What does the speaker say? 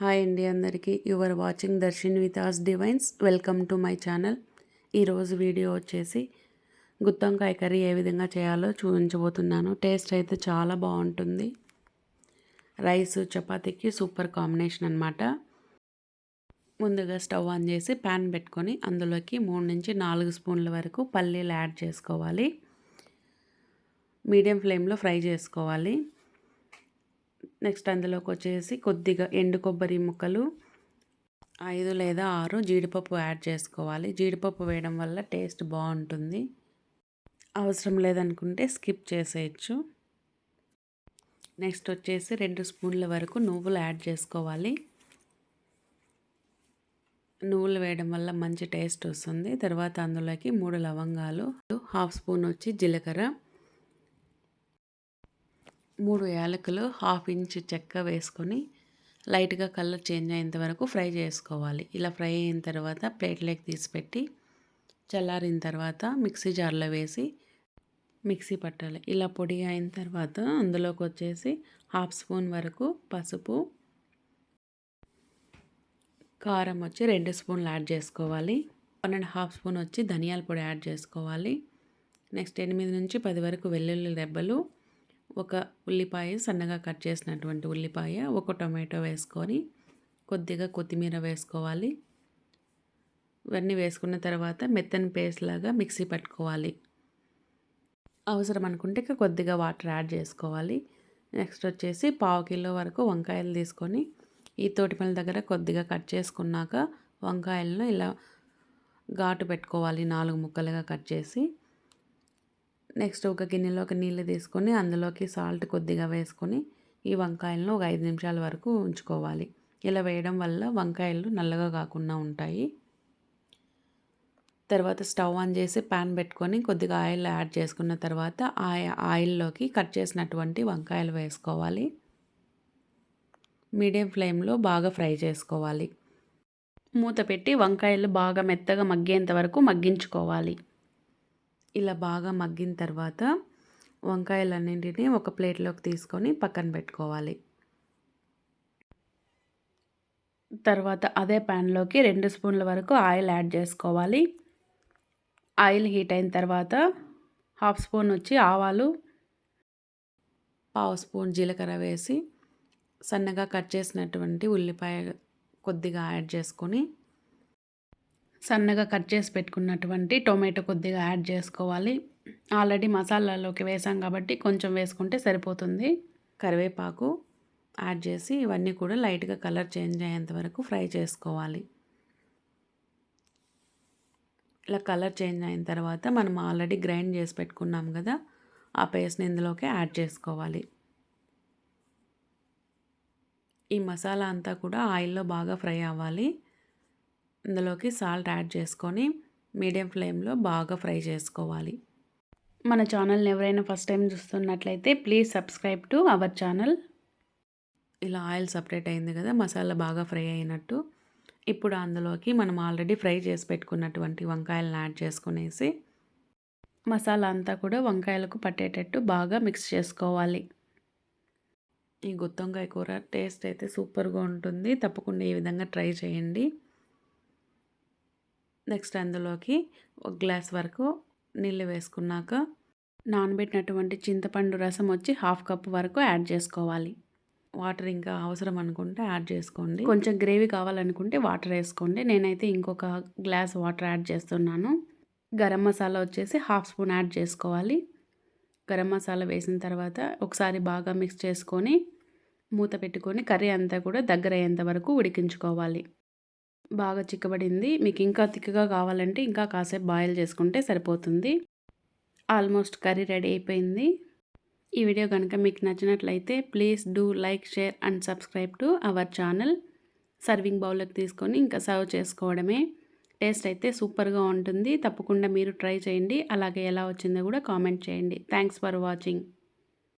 Hi అండి అందరికీ. Your watching Darshan with as divines welcome to my channel ఈరోజు video వచ్చేసి గుత్తొంకాయ కర్రీ ఏ విధంగా చేయాలో చూపించబోతున్నాను. టేస్ట్ అయితే చాలా బాగుంటుంది. రైస్ చపాతీకి సూపర్ కాంబినేషన్ అనమాట ముందుగా స్టవ్ ఆన్ చేసి ప్యాన్ పెట్టుకొని అందులోకి మూడు నుంచి నాలుగు స్పూన్ల వరకు పల్లీలు యాడ్ చేసుకోవాలి. మీడియం ఫ్లేమ్లో ఫ్రై చేసుకోవాలి. నెక్స్ట్ అందులోకి వచ్చేసి కొద్దిగా ఎండు కొబ్బరి ముక్కలు ఐదు లేదా ఆరు జీడిపప్పు యాడ్ చేసుకోవాలి. జీడిపప్పు వేయడం వల్ల టేస్ట్ బాగుంటుంది. అవసరం లేదనుకుంటే స్కిప్ చేసేయచ్చు. నెక్స్ట్ వచ్చేసి రెండు స్పూన్ల వరకు నువ్వులు యాడ్ చేసుకోవాలి. నువ్వులు వేయడం వల్ల మంచి టేస్ట్ వస్తుంది. తర్వాత అందులోకి మూడు లవంగాలు హాఫ్ స్పూన్ వచ్చి జీలకర్ర మూడు యాలకులు హాఫ్ ఇంచ్ చెక్క వేసుకొని లైట్గా కలర్ చేంజ్ అయ్యేంత వరకు ఫ్రై చేసుకోవాలి. ఇలా ఫ్రై అయిన తర్వాత ప్లేట్లోకి తీసిపెట్టి చల్లారిన తర్వాత మిక్సీ జార్లో వేసి మిక్సీ పట్టాలి. ఇలా పొడి అయిన తర్వాత అందులోకి వచ్చేసి హాఫ్ స్పూన్ వరకు పసుపు కారం వచ్చి రెండు స్పూన్లు యాడ్ చేసుకోవాలి. వన్ అండ్ హాఫ్ స్పూన్ వచ్చి ధనియాల పొడి యాడ్ చేసుకోవాలి. నెక్స్ట్ ఎనిమిది నుంచి పది వరకు వెల్లుల్లి రెబ్బలు ఒక ఉల్లిపాయ సన్నగా కట్ చేసినటువంటి ఉల్లిపాయ ఒక టొమాటో వేసుకొని కొద్దిగా కొత్తిమీర వేసుకోవాలి. ఇవన్నీ వేసుకున్న తర్వాత మెత్తని పేస్ట్ లాగా మిక్సీ పట్టుకోవాలి. అవసరం అనుకుంటే కొద్దిగా వాటర్ యాడ్ చేసుకోవాలి. నెక్స్ట్ వచ్చేసి పావు కిలో వరకు వంకాయలు తీసుకొని ఈ తోటిపల్లి దగ్గర కొద్దిగా కట్ చేసుకున్నాక వంకాయలను ఇలా ఘాటు పెట్టుకోవాలి నాలుగు ముక్కలుగా కట్ చేసి. నెక్స్ట్ ఒక గిన్నెలోకి నీళ్ళు తీసుకొని అందులోకి సాల్ట్ కొద్దిగా వేసుకొని ఈ వంకాయలను ఒక ఐదు నిమిషాల వరకు ఉంచుకోవాలి. ఇలా వేయడం వల్ల వంకాయలు నల్లగా కాకుండా ఉంటాయి. తర్వాత స్టవ్ ఆన్ చేసి ప్యాన్ పెట్టుకొని కొద్దిగా ఆయిల్ యాడ్ చేసుకున్న తర్వాత ఆ ఆయిల్లోకి కట్ చేసినటువంటి వంకాయలు వేసుకోవాలి. మీడియం ఫ్లేమ్లో బాగా ఫ్రై చేసుకోవాలి. మూత పెట్టి వంకాయలు బాగా మెత్తగా మగ్గేంత వరకు మగ్గించుకోవాలి. ఇలా బాగా మగ్గిన తర్వాత వంకాయలన్నింటినీ ఒక ప్లేట్లోకి తీసుకొని పక్కన పెట్టుకోవాలి. తర్వాత అదే ప్యాన్లోకి రెండు స్పూన్ల వరకు ఆయిల్ యాడ్ చేసుకోవాలి. ఆయిల్ హీట్ అయిన తర్వాత హాఫ్ స్పూన్ వచ్చి ఆవాలు పావు స్పూన్ జీలకర్ర వేసి సన్నగా కట్ చేసినటువంటి ఉల్లిపాయ కొద్దిగా యాడ్ చేసుకొని సన్నగా కట్ చేసి పెట్టుకున్నటువంటి టొమాటో కొద్దిగా యాడ్ చేసుకోవాలి. ఆల్రెడీ మసాలాలోకి వేసాం కాబట్టి కొంచెం వేసుకుంటే సరిపోతుంది. కరివేపాకు యాడ్ చేసి ఇవన్నీ కూడా లైట్గా కలర్ చేంజ్ అయ్యేంత వరకు ఫ్రై చేసుకోవాలి. ఇలా కలర్ చేంజ్ అయిన తర్వాత మనం ఆల్రెడీ గ్రైండ్ చేసి పెట్టుకున్నాం కదా ఆ పేస్ట్ని ఇందులోకి యాడ్ చేసుకోవాలి. ఈ మసాలా అంతా కూడా ఆయిల్లో బాగా ఫ్రై అవ్వాలి. ఇందులోకి సాల్ట్ యాడ్ చేసుకొని మీడియం ఫ్లేమ్లో బాగా ఫ్రై చేసుకోవాలి. మన ఛానల్ని ఎవరైనా ఫస్ట్ టైం చూస్తున్నట్లయితే please subscribe to our channel. ఇలా ఆయిల్ సపరేట్ అయింది కదా మసాలా బాగా ఫ్రై అయినట్టు. ఇప్పుడు అందులోకి మనం ఆల్రెడీ ఫ్రై చేసి పెట్టుకున్నటువంటి వంకాయలను యాడ్ చేసుకునేసి మసాలా అంతా కూడా వంకాయలకు పట్టేటట్టు బాగా మిక్స్ చేసుకోవాలి. ఈ గుత్తొంకాయ కూర టేస్ట్ అయితే సూపర్గా ఉంటుంది. తప్పకుండా ఈ విధంగా ట్రై చేయండి. నెక్స్ట్ అందులోకి ఒక గ్లాస్ వరకు నీళ్ళు వేసుకున్నాక నానబెట్టినటువంటి చింతపండు రసం వచ్చి హాఫ్ కప్ వరకు యాడ్ చేసుకోవాలి. వాటర్ ఇంకా అవసరం అనుకుంటే యాడ్ చేసుకోండి. కొంచెం గ్రేవీ కావాలనుకుంటే వాటర్ వేసుకోండి. నేనైతే ఇంకొక గ్లాస్ వాటర్ యాడ్ చేస్తున్నాను. గరం మసాలా వచ్చేసి హాఫ్ స్పూన్ యాడ్ చేసుకోవాలి. గరం మసాలా వేసిన తర్వాత ఒకసారి బాగా మిక్స్ చేసుకొని మూత పెట్టుకొని కర్రీ అంతా కూడా దగ్గర అయ్యేంత వరకు ఉడికించుకోవాలి. బాగా చిక్కబడింది. మీకు ఇంకా తిక్కగా కావాలంటే ఇంకా కాసేపు బాయిల్ చేసుకుంటే సరిపోతుంది. ఆల్మోస్ట్ కర్రీ రెడీ అయిపోయింది. ఈ వీడియో కనుక మీకు నచ్చినట్లయితే please do like share and subscribe to our channel. Serving బౌల్లోకి తీసుకొని ఇంకా సర్వ్ చేసుకోవడమే. టేస్ట్ అయితే సూపర్గా ఉంటుంది. తప్పకుండా మీరు ట్రై చేయండి. అలాగే ఎలా వచ్చిందో కూడా కామెంట్ చేయండి. Thanks for watching.